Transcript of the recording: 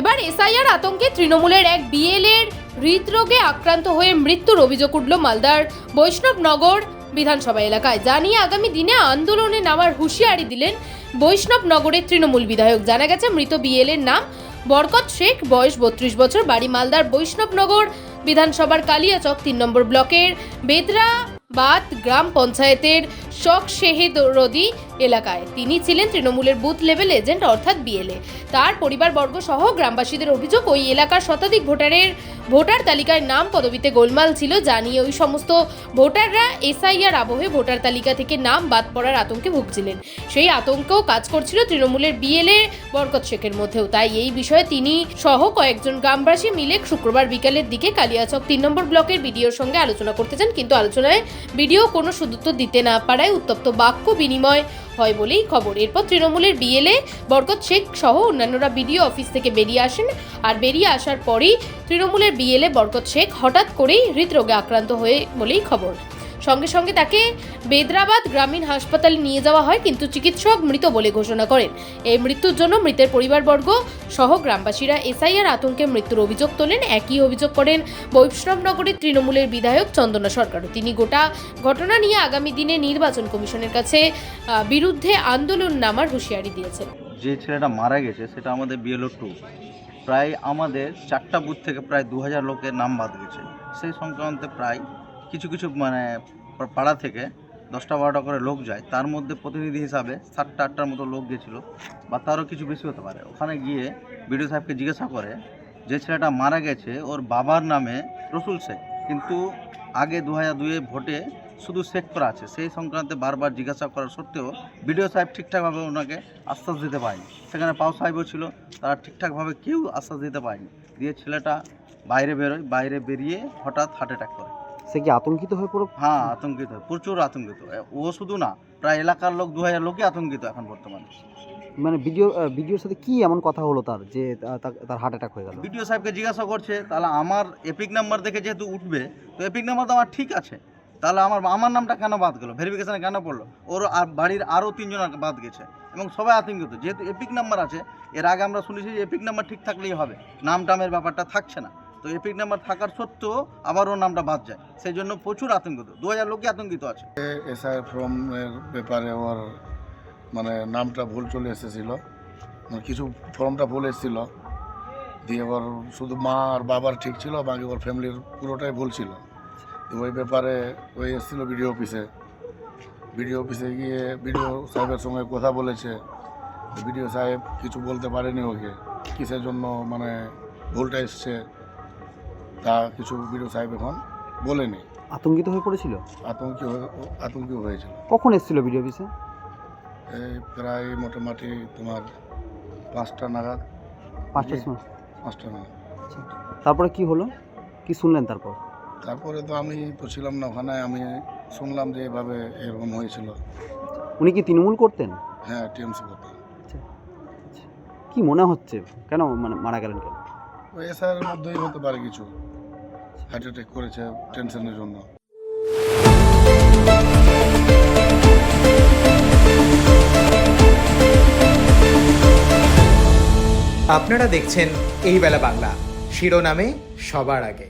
এবার এসআইআর আতঙ্কে তৃণমূলের এক বিএলএর হৃদরোগে আক্রান্ত হয়ে মৃত্যুর অভিযোগ উঠল মালদার বৈষ্ণবনগর বিধানসভা এলাকায়। জানিয়ে আগামী দিনে আন্দোলনে নামার হুঁশিয়ারি দিলেন বৈষ্ণবনগরের তৃণমূল বিধায়ক। জানা গেছে, মৃত বিএলএর নাম বরকত শেখ, বয়স বত্রিশ বছর, বাড়ি মালদার বৈষ্ণবনগর বিধানসভার কালিয়াচক তিন নম্বর ব্লকের বেদরাবাদ গ্রাম পঞ্চায়েতের শখ শেহেদরদি এলাকায়। তিনি ছিলেন তৃণমূলের বুথ লেভেল এজেন্ট, অর্থাৎ বিএলএ তার পরিবারবর্গ সহ গ্রামবাসীদের অভিযোগ, ওই এলাকার শতাধিক ভোটারের ভোটার তালিকায় নাম পদবিতে গোলমাল ছিল, যা নিয়ে ওই সমস্ত ভোটাররা এসআইআর আবহে ভোটার তালিকা থেকে নাম বাদ পড়ার আতঙ্কে ভুগছিলেন। সেই আতঙ্কেও কাজ করছিল তৃণমূলের বিএলএ বরকত শেখের মধ্যেও। তাই এই বিষয়ে তিনি সহ কয়েকজন গ্রামবাসী মিলে শুক্রবার বিকালের দিকে কালিয়াচক তিন নম্বর ব্লকের বিডিওর সঙ্গে আলোচনা করতে চান, কিন্তু আলোচনায় বিডিও কোনো সুদুত্তর দিতে না পারায় উত্তপ্ত বাক্য বিনিময় হয় বলেই খবর। এরপর তৃণমূলের বিএলএ, বরকত শেখ সহ অন্যান্যরা বিডিও অফিস থেকে বেরিয়ে আসেন। আর বেরিয়ে আসার পরেই তৃণমূলের বিএলএ, বরকত শেখ হঠাৎ করেই হৃদরোগে আক্রান্ত হয়ে বলেই খবর। সঙ্গে সঙ্গে তাকে বেদরাবাদ গ্রামীণ হাসপাতালে নিয়ে যাওয়া হয়, কিন্তু চিকিৎসক মৃত বলে ঘোষণা করেন। এই মৃত্যুর জন্য মৃতের পরিবারবর্গ সহ গ্রামবাসীরা এসআইআর আতঙ্কে মৃত্যুর অভিযোগ তোলেন। একই অভিযোগ করেন বৈষ্ণবনগরের তৃণমূলের বিধায়ক চন্দনা সরকার। তিনি গোটা ঘটনা নিয়ে আগামী দিনে নির্বাচন কমিশনের কাছে বিরুদ্ধে আন্দোলন নামার হুঁশিয়ারি দিয়েছেন। যে ছেলেটা মারা গেছে, সেটা আমাদের বিএলও টু প্রায় আমাদের চারটা বুথ থেকে প্রায় দু হাজার লোকের নাম বাদ গেছে। সেই সংক্রান্তে প্রায় কিছু কিছু মানে পাড়া থেকে দশটা বারোটা করে লোক যায়, তার মধ্যে প্রতিনিধি হিসাবে সাতটা আটটার মতো লোক গেছিল বা তারও কিছু বেশি হতে পারে। ওখানে গিয়ে বিডিও সাহেবকে জিজ্ঞাসা করে, যে ছেলেটা মারা গেছে, ওর বাবার নামে রসুল শেখ, কিন্তু আগে দু হাজার দুয়ে ভোটে শুধু শেখ করা আছে। সেই সংক্রান্তে বারবার জিজ্ঞাসা করার সত্ত্বেও বিডিও সাহেব ঠিকঠাকভাবে ওনাকে আশ্বাস দিতে পারেনি। সেখানে পাও সাহেবও ছিল, তারা ঠিকঠাকভাবে কেউ আশ্বাস দিতে পারেনি। দিয়ে ছেলেটা বাইরে বেরোয়, বাইরে বেরিয়ে হঠাৎ হার্ট অ্যাটাক করে। সে কি আতঙ্কিত হয়ে পড়ো? হ্যাঁ আতঙ্কিত প্রচুর আতঙ্কিত ও শুধু না প্রায় এলাকার লোক দু হাজার লোকই আতঙ্কিত এখন বর্তমানে। মানে ভিডিও ভিডিওর সাথে কি এমন কথা হলো তার যে তার হার্ট অ্যাটাক হয়ে গেল? বিডিও সাহেবকে জিজ্ঞাসা করছে তাহলে আমার এপিক নাম্বার দেখে যেহেতু উঠবে তো এপিক নাম্বার তো আমার ঠিক আছে। তাহলে আমার আমার নামটা কেন বাদ গেলো? ভেরিফিকেশানে কেন পড়ল? ওর আর বাড়ির আরও তিনজনের বাদ গেছে। এবং সবাই আতঙ্কিত যেহেতু এপিক নাম্বার আছে এর আগে আমরা শুনেছি যে এপিক নাম্বার ঠিক থাকলেই হবে নাম টামের ব্যাপারটা থাকছে না। তো এপিক নাম্বার থাকার সত্ত্বেও আবার ওর নামটা বাদ যায়। সেই জন্য প্রচুর আতঙ্কিত। দু হাজার লোকই আতঙ্কিত আছে। এসআই ফর্মের ব্যাপারে ওর মানে নামটা ভুল চলে এসেছিল। মানে কিছু ফর্মটা ভুল এসেছিল। দিয়ে ওর শুধু মা আর বাবার ঠিক ছিল, বাকি ওর ফ্যামিলির পুরোটাই ভুল ছিল। ওই ব্যাপারে ওই এসেছিল বিডিও অফিসে। বিডিও অফিসে গিয়ে বিডিও সাহেবের সঙ্গে কথা বলেছে। বিডিও সাহেব কিছু বলতে পারেনি ওকে। কিসের জন্য মানে ভুলটা এসছে? তা কিছু বিডিও সাহেব এখন বলেনি আতঙ্কিত হয়ে পড়েছিল? আতঙ্কি হয়ে আতঙ্কি হয়েছিল। কখন এসেছিল বিডিও অফিসে? এই প্রায় মোটামুটি তোমার পাঁচটা নাগাদ। পাঁচটার সময়? পাঁচটা নাগাদ। তারপরে কি হলো? কি শুনলেন তারপর? তারপরে তো আমি তো ছিলাম না ওখানে আমি শুনলাম যে এভাবে এরকম হয়েছিল। উনি কি তৃণমূল করতেন? হ্যাঁ টিএমসি করতে কি মনে হচ্ছে? কেন মানে মারা গেলেন কেন? ওই এসআইয়ের মধ্যেই হতে পারে কিছু। হার্ট অ্যাটাক করেছে টেনশনের জন্য। আপনারা দেখছেন এই বেলা বাংলা। শিরোনামে সবার আগে।